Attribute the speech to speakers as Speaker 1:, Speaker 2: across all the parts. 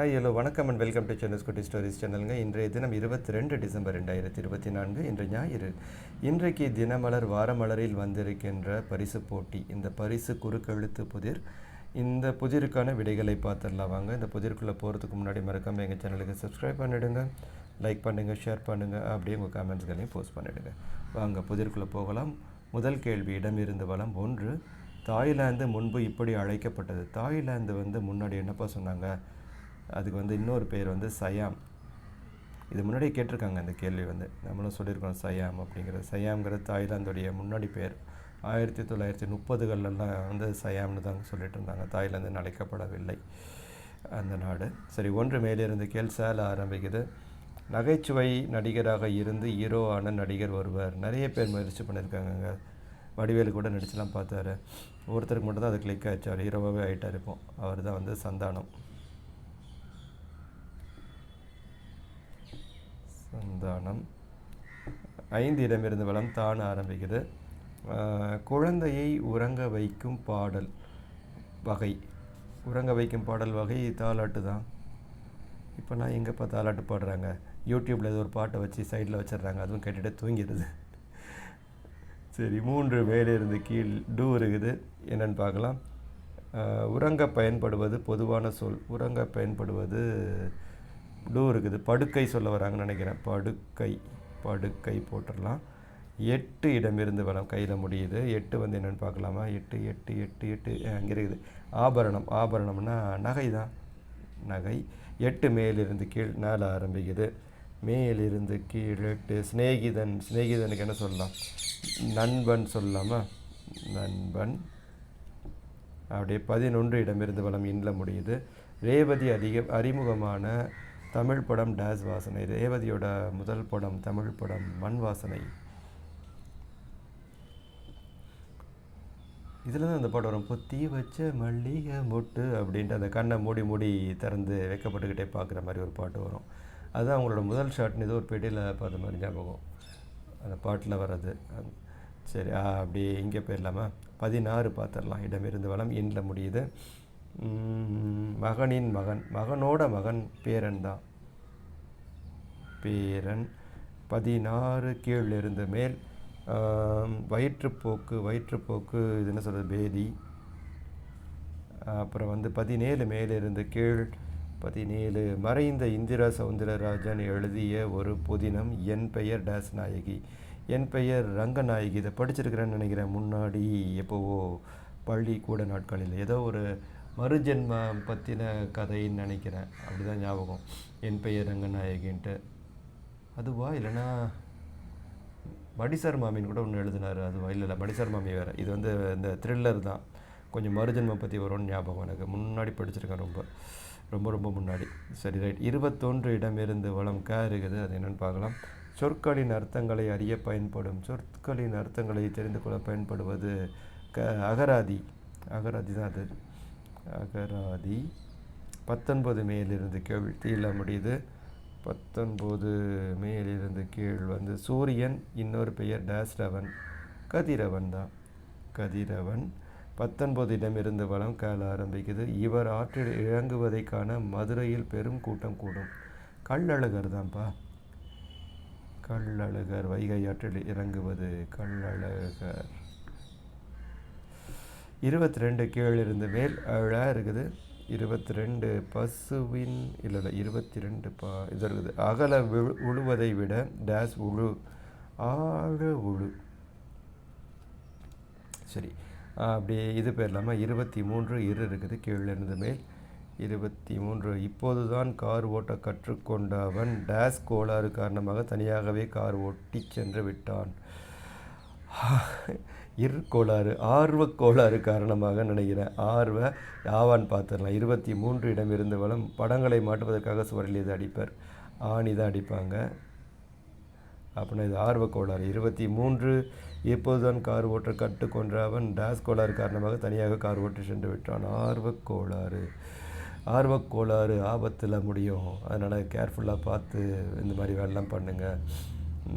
Speaker 1: Hi hello வணக்கம் and welcome to Chennai Kutti stories சேனலுங்க இன்றைய தினம் இருபத்தி ரெண்டு டிசம்பர் ரெண்டாயிரத்தி இருபத்தி நான்கு இன்று ஞாயிறு. இன்றைக்கு தினமலர் வாரமலரில் வந்திருக்கின்ற பரிசு போட்டி இந்த பரிசு குறுக்கெழுத்து புதிர். இந்த புதிருக்கான விடைகளை பார்த்துடலாம் வாங்க. இந்த புதிருக்குள்ளே போகிறதுக்கு முன்னாடி மறக்காமல் எங்கள் சேனலுக்கு சப்ஸ்கிரைப் பண்ணிவிடுங்க லைக் பண்ணுங்கள் ஷேர் பண்ணுங்கள் அப்படியே உங்கள் கமெண்ட்ஸ்களையும் போஸ்ட் பண்ணிவிடுங்க வாங்க புதிருக்குள்ளே போகலாம். முதல் கேள்வி இடமிருந்து வளம் ஒன்று. தாய்லாந்து முன்பு இப்படி அழைக்கப்பட்டது. தாய்லாந்து வந்து முன்னாடி என்னப்பா சொன்னாங்க? அதுக்கு வந்து இன்னொரு பேர் வந்து சயாம். இது முன்னாடியே கேட்டிருக்காங்க அந்த கேள்வி வந்து. நம்மளும் சொல்லியிருக்கோம் சயாம் அப்படிங்கிறது. சயாம்ங்கிறது தாய்லாந்துடைய முன்னாடி பேர். ஆயிரத்தி தொள்ளாயிரத்தி முப்பதுகள்லாம் வந்து சயாம்னு தான் சொல்லிட்டு இருந்தாங்க தாய்லாந்து அழைக்கப்படவில்லை அந்த நாடு. சரி ஒன்று மேலிருந்து கேள். சேல ஆரம்பிக்குது. நகைச்சுவை நடிகராக இருந்து ஹீரோவான நடிகர் ஒருவர். நிறைய பேர் முயற்சி பண்ணியிருக்காங்க வடிவேலு கூட நடிச்சுலாம் பார்த்தாரு. ஒருத்தருக்கு மட்டும் தான் அது கிளிக் ஆச்சு. அவர் ஹீரோவாகவே ஆகிட்டார் இப்போ. அவர் தான் வந்து சந்தானம். சந்தானம். ஐந்து இடமிருந்து வளம் தான் ஆரம்பிக்குது குழந்தையை உறங்க வைக்கும் பாடல் வகை. உறங்க வைக்கும் பாடல் வகை தாலாட்டு தான். இப்போ நான் எங்கேப்பா தாலாட்டு பாடுறாங்க? யூடியூப்பில் ஏதோ ஒரு பாட்டை வச்சு சைடில் வச்சிடுறாங்க. அதுவும் கேட்டுட்டு தூங்கிடுது. சரி மூன்று மேலே இருந்து கீழ் டூ இருக்குது. என்னென்னு பார்க்கலாம். உறங்க பயன்படுவது பொதுவான சொல். உறங்க பயன்படுவது டூ இருக்குது. படுக்கை சொல்ல வராங்கன்னு நினைக்கிறேன். படுக்கை படுக்கை போட்டுடலாம். எட்டு இடமிருந்து வளம் கையில் முடியுது. எட்டு வந்து என்னென்னு பார்க்கலாமா? எட்டு எட்டு எட்டு எட்டு. அங்கே இருக்குது. ஆபரணம். ஆபரணம்னா நகை தான். நகை. எட்டு மேலிருந்து கீழ் மேலே ஆரம்பிக்குது. மேலிருந்து கீழ் எட்டு சிநேகிதன் சிநேகிதனுக்கு என்ன சொல்லலாம்? நண்பன் சொல்லலாமா? நண்பன். அப்படியே பதினொன்று இடமிருந்து வளம் இன்ல முடியுது. ரேவதி அதிக அறிமுகமான தமிழ் படம் டேஸ் வாசனை ரேவதியோட முதல் படம் தமிழ் படம் மண் வாசனை. இதில் தான் அந்த பாட்டு வரும் புத்தி வச்ச மல்லிகை மொட்டு அப்படின்ட்டு அந்த கண்ணை மூடி மூடி திறந்து வைக்கப்பட்டுக்கிட்டே பார்க்குற மாதிரி ஒரு பாட்டு வரும். அதுதான் அவங்களோட முதல் ஷாட்னு ஏதோ ஒரு பெட்டியில் பார்த்த மாதிரி ஞாபகம். அந்த பாட்டில் வர்றது. சரி அப்படி அப்படியே இங்கே போயிடலாமா? பதினாறு பார்த்துடலாம் இடமிருந்து வளம் எண்ணில் முடியுது. மகனின் மகன் மகனோட மகன் பேரன் தான். பேரன் பதினாறு கீழ் இருந்து மேல் வயிற்றுப்போக்கு வயிற்றுப்போக்கு இது என்ன சொல்கிறது பேதி. அப்புறம் வந்து பதினேழு மேலிருந்து கீழ் பதினேழு மறைந்த இந்திரா சவுந்தரராஜன் எழுதிய ஒரு புதினம் என் பெயர் டேஸ் நாயகி என் பெயர் ரங்கநாயகி. இதை படிச்சிருக்கிறேன்னு நினைக்கிறேன் முன்னாடி எப்போவோ பள்ளி கூட நாட்களில். ஏதோ ஒரு மறுஜென்மம் பற்றின கதைன்னு நினைக்கிறேன். அப்படி தான் ஞாபகம். என் பெயர் ரங்கநாயகின்ட்டு. அதுவா? இல்லைன்னா மடிசார் மாமின்னு கூட ஒன்று எழுதினார். அதுவா? இல்லை இல்லை மடிசார் மாமி வேறு. இது வந்து இந்த த்ரில்லர் தான். கொஞ்சம் மறுஜென்மம் பற்றி வரும்னு ஞாபகம் எனக்கு. முன்னாடி படிச்சிருக்கேன் ரொம்ப. ரொம்ப ரொம்ப முன்னாடி. சரி ரைட். இருபத்தொன்று இடமிருந்து வளம் க இருக்குது அது என்னென்னு பார்க்கலாம். சொற்களின் அர்த்தங்களை அறிய பயன்படும். சொற்களின் அர்த்தங்களை தெரிந்து கொள்ள பயன்படுவது க அகராதி. அகராதி தான் அது. அகராதி. பத்தொன்பது மேலிருந்து கீழ் தீழ முடியுது. பத்தொன்பது மேலிருந்து கீழ் வந்து சூரியன் இன்னொரு பெயர் டேஸ்ரவன். கதிரவன் தான். கதிரவன். பத்தொன்பது இடமிருந்து வளம் கால ஆரம்பிக்குது. இவர் ஆற்றில் இறங்குவதை காண மதுரையில் பெரும் கூட்டம் கூடும். கள்ளழகர் தான்ப்பா. கள்ளழகர் வைகை ஆற்றில் இறங்குவது கள்ளழகர். இருபத்தி ரெண்டு கீழே இருந்து மேல் அழ இருக்குது. இருபத்தி ரெண்டு பசுவின் இல்லை இல்லை இருபத்தி ரெண்டு பா இது இருக்குது. அகல விழு உழுவதை விட டேஸ் உழு ஆழ உழு. சரி அப்படி அப்படியே இது இல்லாமல் இருபத்தி மூன்று இரு இருக்குது கீழே இருந்து மேல். இருபத்தி மூன்று இப்போது தான் கார் ஓட்ட கற்றுக்கொண்ட அவன் டேஸ் கோளாறு காரணமாக தனியாகவே கார் ஓட்டி சென்று விட்டான். இரு கோளாறு ஆர்வக் கோளாறு காரணமாக நினைக்கிறேன். ஆர்வ யாவான் பார்த்துடலாம் இருபத்தி மூன்று இடம் இருந்து வளம் படங்களை மாட்டுவதற்காக சுவரில் இது அடிப்பார். ஆணி தான் அடிப்பாங்க. அப்படின்னா இது ஆர்வக்கோளாறு. இருபத்தி மூன்று எப்போதுதான் கார் ஓட்ட கற்றுக்கொன்ற அவன் டேஸ் கோளாறு காரணமாக தனியாக கார் ஓட்டி சென்று விட்டான். ஆர்வக் கோளாறு ஆர்வக் கோளாறு ஆபத்தில் முடியும். அதனால் கேர்ஃபுல்லாக பார்த்து இந்த மாதிரி வேலைலாம் பண்ணுங்கள்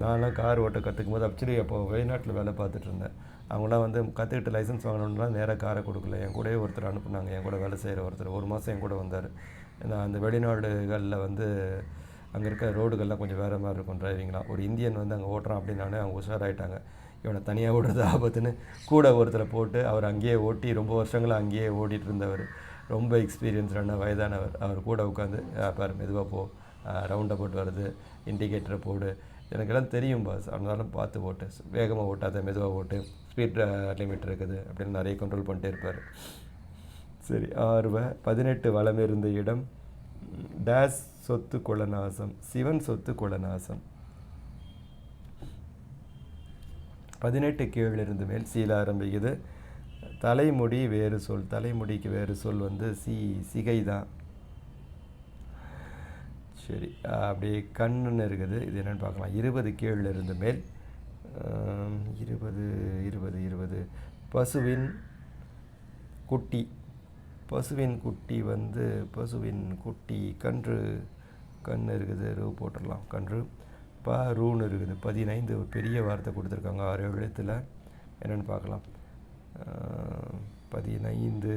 Speaker 1: நான்லாம் கார் ஓட்ட கற்றுக்கும் போது ஆக்சுவலி அப்போ வெளிநாட்டில் வேலை பார்த்துட்டு இருந்தேன். அவங்களாம் வந்து கற்றுக்கிட்டு லைசன்ஸ் வாங்கணும்னா நேராக காரை கொடுக்கல. என் கூடயே ஒருத்தர் அனுப்புனாங்க. என் கூட வேலை செய்கிற ஒருத்தர். ஒரு மாதம் என் கூட வந்தார். ஏன்னா அந்த வெளிநாடுகளில் வந்து அங்கே இருக்க ரோடுகள்லாம் கொஞ்சம் வேறு மாதிரி இருக்கும் டிரைவிங்லாம் ஒரு இந்தியன் வந்து அங்கே ஓட்டுறான் அப்படின்னாலே அவங்க உஷாராயிட்டாங்க. இவனை தனியாக ஓடுறது ஆபத்துன்னு கூட ஒருத்தரை போட்டு அவர் அங்கேயே ஓட்டி ரொம்ப வருஷங்களாக அங்கேயே ஓட்டிகிட்டு இருந்தவர். ரொம்ப எக்ஸ்பீரியன்ஸ்டான வயதானவர். அவர் கூட உட்காந்து பாரு மெதுவாக போ. ரவுண்டை போட்டு வருது இண்டிகேட்டரை போடு. எனக்கெல்லாம் தெரியும் பாஸ் அதனால பார்த்து ஓட்டு. வேகமாக ஓட்டாத மெதுவாக ஓட்டு. ஸ்பீட் லிமிட் இருக்குது அப்படின்னு நிறைய கண்ட்ரோல் பண்ணிட்டே இருப்பார். சரி ஆர்வ பதினெட்டு வளம் இருந்த இடம் டேஸ் சொத்து குலநாசம் சிவன் சொத்து குலநாசம். பதினெட்டு கீழிருந்து மேல் சீல ஆரம்பிக்குது. தலைமுடி வேறு சொல் தலைமுடிக்கு வேறு சொல் வந்து சி சிகை தான் சரி அப்படியே கண்ணுன்னு இருக்குது. இது என்னென்னு பார்க்கலாம். இருபது கீழில் இருந்து மேல். இருபது இருபது இருபது. பசுவின் குட்டி பசுவின் குட்டி வந்து பசுவின் குட்டி கன்று கண் இருக்குது. ரூ போட்டுடலாம். கன்று. ப ரூன்னு இருக்குது. பதினைந்து பெரிய வார்த்தை கொடுத்துருக்காங்க. ஆறு எழுத்தில். என்னென்னு பார்க்கலாம். பதினைந்து.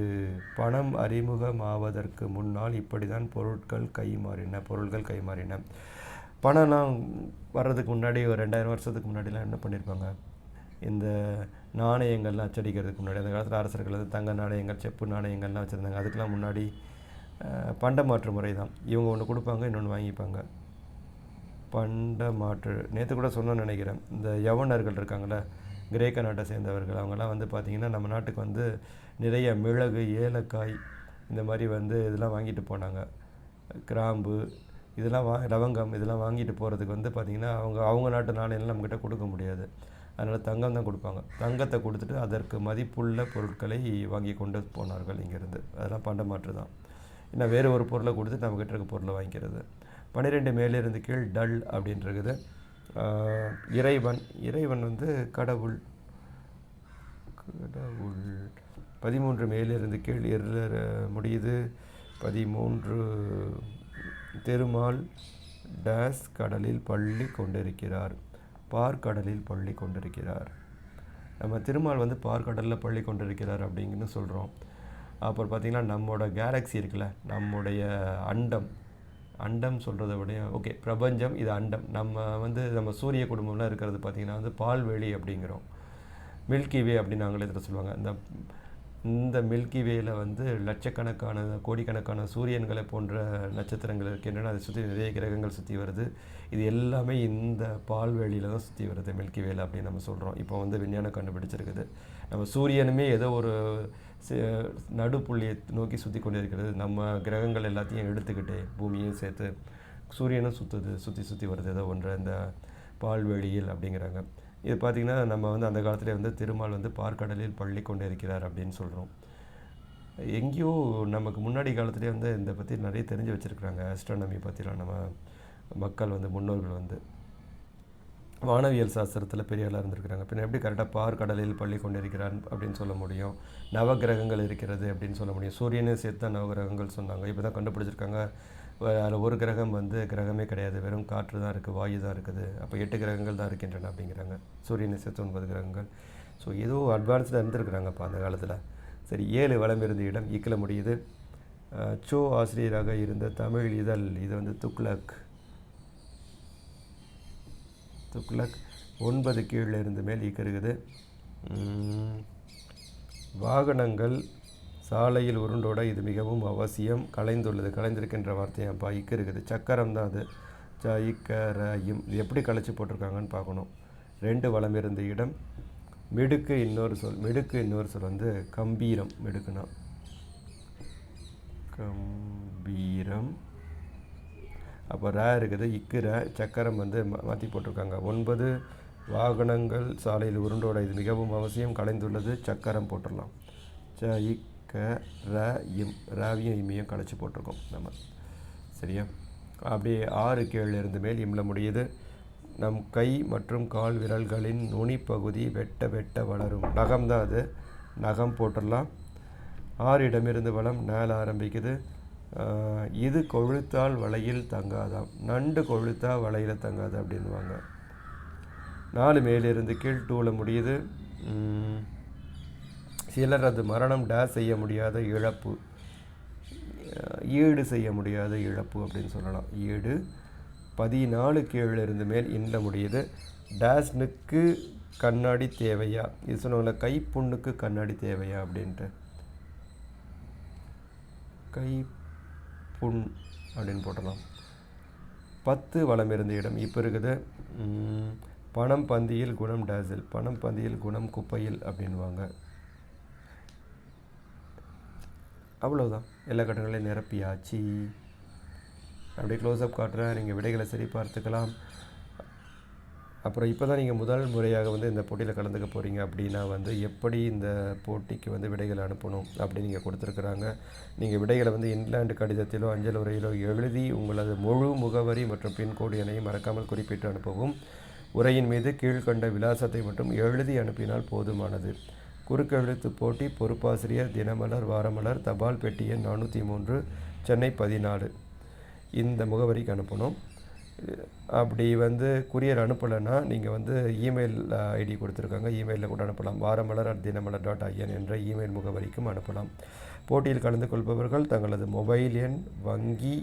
Speaker 1: பணம் அறிமுகமாவதற்கு முன்னால் இப்படி தான் பொருட்கள் கைமாறின பொருள்கள் கைமாறின. பணம்லாம் வர்றதுக்கு முன்னாடி ஒரு ரெண்டாயிரம் வருஷத்துக்கு முன்னாடிலாம் என்ன பண்ணியிருப்பாங்க இந்த நாணயங்கள்லாம் அச்சடிக்கிறதுக்கு முன்னாடி அந்த காலத்தில் அரசர்கள் வந்து தங்க நாணயங்கள் செப்பு நாணயங்கள்லாம் வச்சுருந்தாங்க. அதுக்கெலாம் முன்னாடி அஹ், பண்ட மாற்று முறை தான். இவங்க ஒன்று கொடுப்பாங்க இன்னொன்று வாங்கிப்பாங்க. பண்ட மாற்று நேற்று கூட சொன்னேன்னு நினைக்கிறேன். இந்த யவனர்கள் இருக்காங்களே கிரேக்க நாட்டை சேர்ந்தவர்கள். அவங்கெல்லாம் வந்து பார்த்திங்கன்னா நம்ம நாட்டுக்கு வந்து நிறைய மிளகு ஏலக்காய் இந்த மாதிரி வந்து இதெல்லாம் வாங்கிட்டு போனாங்க. கிராம்பு இதெல்லாம் வா லவங்கம் இதெல்லாம் வாங்கிட்டு போகிறதுக்கு வந்து பார்த்திங்கன்னா அவங்க அவங்க நாட்டு நாணயம்லாம் நம்மக்கிட்ட கொடுக்க முடியாது. அதனால் தங்கம் தான் கொடுப்பாங்க. தங்கத்தை கொடுத்துட்டு அதற்கு மதிப்புள்ள பொருட்களை வாங்கி கொண்டு போனார்கள் இங்கேருந்து. அதெல்லாம் பண்ட மாற்று தான். இன்னும் வேறு ஒரு பொருளை கொடுத்து நம்மக்கிட்ட இருக்க பொருளை வாங்கிக்கிறது. பன்னிரெண்டு மேலே இருந்து கீழ் டல் அப்படின்றது இறைவன் இறைவன் வந்து கடவுள். கடவுள். பதிமூன்று மேலிருந்து கீழ் எற முடியுது. பதிமூன்று திருமால் டேஸ் கடலில் பள்ளி கொண்டிருக்கிறார். பார்க்கடலில் பள்ளி கொண்டிருக்கிறார். நம்ம திருமால் வந்து பார்க்கடலில் பள்ளி கொண்டிருக்கிறார் அப்படிங்கன்னு சொல்கிறோம் அப்புறம் பார்த்திங்கன்னா நம்மளோட கேலக்ஸி இருக்குல்ல நம்முடைய அண்டம். அண்டம் சொல்கிறத விட ஓகே பிரபஞ்சம் இது அண்டம். நம்ம வந்து நம்ம சூரிய குடும்பம்லாம் இருக்கிறது பார்த்திங்கன்னா வந்து பால்வெளி அப்படிங்கிறோம். மில்கி வே அப்படின்னு ஆங்கிலத்தில் சொல்லுவாங்க. இந்த இந்த மில்கி வேல வந்து லட்சக்கணக்கான கோடிக்கணக்கான சூரியன்களை போன்ற நட்சத்திரங்கள் இருக்கின்றன. அதை சுற்றி நிறைய கிரகங்கள் சுற்றி வருது. இது எல்லாமே இந்த பால்வெளியில் தான் சுற்றி வருது மில்கி வேல அப்படின்னு நம்ம சொல்கிறோம் இப்போ வந்து விஞ்ஞானம் கண்டுபிடிச்சிருக்குது. நம்ம சூரியனுமே ஏதோ ஒரு நடுப்புள்ளியை நோக்கி சுற்றி கொண்டு இருக்கிறது நம்ம கிரகங்கள் எல்லாத்தையும் எடுத்துக்கிட்டே பூமியும் சேர்த்து சூரியனும் சுற்றுது சுற்றி சுற்றி வருது. ஏதோ ஒன்று இந்த பால்வெளியில் அப்படிங்கிறாங்க. இது பார்த்திங்கன்னா நம்ம வந்து அந்த காலத்தில் வந்து திருமால் வந்து பார்க்கடலில் பள்ளி கொண்டு இருக்கிறார் அப்படின்னு சொல்கிறோம் எங்கேயோ நமக்கு முன்னாடி காலத்துலேயே வந்து இதை பற்றி நிறைய தெரிஞ்சு வச்சுருக்குறாங்க. ஆஸ்ட்ரானமி பற்றிலாம் நம்ம மக்கள் வந்து முன்னோர்கள் வந்து. வானவியல் சாஸ்திரத்தில் பெரிய ஆளாக இருந்திருக்கிறாங்க. பின்ன எப்படி கரெக்டாக பார்க்கடலில் பள்ளி கொண்டிருக்கிறார் அப்படின்னு சொல்ல முடியும். நவகிரகங்கள் இருக்கிறது அப்படின்னு சொல்ல முடியும். சூரியனே சேர்த்து தான் நவகிரகங்கள் சொன்னாங்க. இப்போ தான் கண்டுபிடிச்சிருக்காங்க. அதில் ஒரு கிரகம் வந்து கிரகமே கிடையாது. வெறும் காற்று தான் இருக்குது வாயு தான் இருக்குது. அப்போ எட்டு கிரகங்கள் தான் இருக்கின்றன அப்படிங்கிறாங்க. சூரியனை சேர்த்து ஒன்பது கிரகங்கள். ஸோ ஏதோ அட்வான்ஸ்டாக இருந்திருக்கிறாங்கப்பா அந்த காலத்தில். சரி ஏழு வளம் இருந்த இடம் ஈக்கில் முடியுது. சோ ஆசிரியராக இருந்த தமிழ் இதழ் இது வந்து துக்ளக். துக்ளக் ஒன்பது கீழே இருந்து மேல் ஈக்கு இருக்குது வாகனங்கள் சாலையில் உருண்டோட இது மிகவும் அவசியம். கலைந்துள்ளது கலைந்திருக்கின்ற வார்த்தை அப்பா இக்கு இருக்குது சக்கரம் தான் அது ச இக்கரையும் இது எப்படி கலைச்சி போட்டிருக்காங்கன்னு பார்க்கணும். ரெண்டு வளம் இருந்த இடம். மிடுக்கு இன்னொரு சொல் மிடுக்கு இன்னொரு சொல் வந்து கம்பீரம் மிடுக்குனா. கம்பீரம். அப்போ ரே இருக்குது இக்கு ர. சக்கரம் வந்து மா- மாற்றி போட்டிருக்காங்க. ஒன்பது வாகனங்கள் சாலையில் உருண்டோட இது மிகவும் அவசியம். கலைந்துள்ளது சக்கரம் போட்டுடலாம் ச இக் க ர இம் ராவியும் இம்மையும் கழிச்சு போட்டிருக்கோம் நம்ம. சரியா? அப்படியே ஆறு கீழே இருந்து மேல் இம்ல முடியுது. நம் கை மற்றும் கால் விரல்களின் நுனிப்பகுதி வெட்ட வெட்ட வளரும். நகம் தான் அது. நகம் போட்டுடலாம். ஆறு இடமிருந்து வளம் நேல ஆரம்பிக்குது. இது கொழுத்தால் வலையில் தங்காதாம். நண்டு கொழுத்தா வலையில் தங்காது அப்படின்வாங்க நாலு மேலிருந்து கீழ் டூவில் முடியுது. சிலரது மரணம் டேஸ் செய்ய முடியாத இழப்பு. ஈடு செய்ய முடியாத இழப்பு அப்படின்னு சொல்லலாம். ஈடு. பதினாலு கீழே இருந்து மேல் இன்ன முடியுது. டேஸ்னுக்கு கண்ணாடி தேவையா? இது சொன்னவங்கள கைப்புண்ணுக்கு கண்ணாடி தேவையா அப்படின்ட்டு. கை புண் அப்படின்னு போட்டலாம் பத்து வளம் இருந்த இடம். இப்போ இருக்குது பணம் பந்தியில் குணம் டேசில். பணம் பந்தியில் குணம் குப்பையில் அப்படின்வாங்க அவ்வளோதான் எல்லா கட்டங்களையும் நிரப்பியாச்சு. அப்படியே க்ளோஸ்அப் காட்டுறேன். நீங்கள் விடைகளை சரி பார்த்துக்கலாம். அப்புறம் இப்போ தான் நீங்கள் முதல் முறையாக வந்து இந்த போட்டியில் கலந்துக்க போகிறீங்க அப்படின்னா வந்து எப்படி இந்த போட்டிக்கு வந்து விடைகளை அனுப்பணும் அப்படின்னு நீங்கள் கொடுத்துருக்குறாங்க. நீங்கள் விடைகளை வந்து இன்லாண்டு கடிதத்திலோ அஞ்சல் உரையிலோ எழுதி உங்களது முழு முகவரி மற்றும் பின்கோடு எண்ணையும் மறக்காமல் குறிப்பிட்டு அனுப்பவும். உரையின் மீது கீழ்க்கண்ட விலாசத்தை மட்டும் எழுதி அனுப்பினால் போதுமானது. குறுக்கெழுத்து போட்டி பொறுப்பாசிரியர் தினமலர் வாரமலர் தபால் பெட்டி எண் நானூற்றி மூன்று சென்னை பதினாலு. இந்த முகவரிக்கு அனுப்பணும். அப்படி வந்து குரியர் அனுப்பலைன்னா நீங்கள் வந்து இமெயில் ஐடி கொடுத்துருக்காங்க. இமெயிலில் கூட அனுப்பலாம். Varamalar at Dinamalar dot IN என்ற இமெயில் முகவரிக்கும் அனுப்பலாம். போட்டியில் கலந்து கொள்பவர்கள் தங்களது மொபைல் எண் வங்கி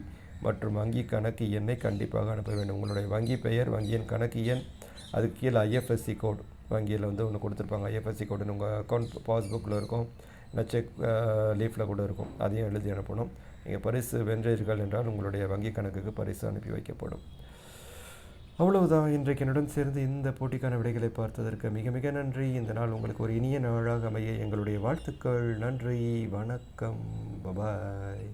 Speaker 1: மற்றும் வங்கி கணக்கு எண்ணை கண்டிப்பாக அனுப்ப வேண்டும். உங்களுடைய வங்கி பெயர் வங்கியின் கணக்கு எண் அதுக்கு கீழே ஐஎஃப்எஸ்சி கோட் வங்கியில் வந்து ஒன்று கொடுத்துருப்பாங்க. ஐஎஃப்எஸ்சி கோடுன்னு உங்கள் அக்கௌண்ட் பாஸ்புக்கில் இருக்கும். இல்லை செக் லீஃபில் கூட இருக்கும். அதையும் எழுதி அனுப்பணும். நீங்கள் பரிசு வென்றீர்கள் என்றால் உங்களுடைய வங்கி கணக்குக்கு பரிசு அனுப்பி வைக்கப்படும். அவ்வளவுதான். இன்றைக்கு என்னுடன் சேர்ந்து இந்த போட்டிக்கான விடைகளை பார்த்ததற்கு மிக மிக நன்றி. இந்த நாள் உங்களுக்கு ஒரு இனிய நாளாக அமைய எங்களுடைய வாழ்த்துக்கள். நன்றி. வணக்கம். பபாய்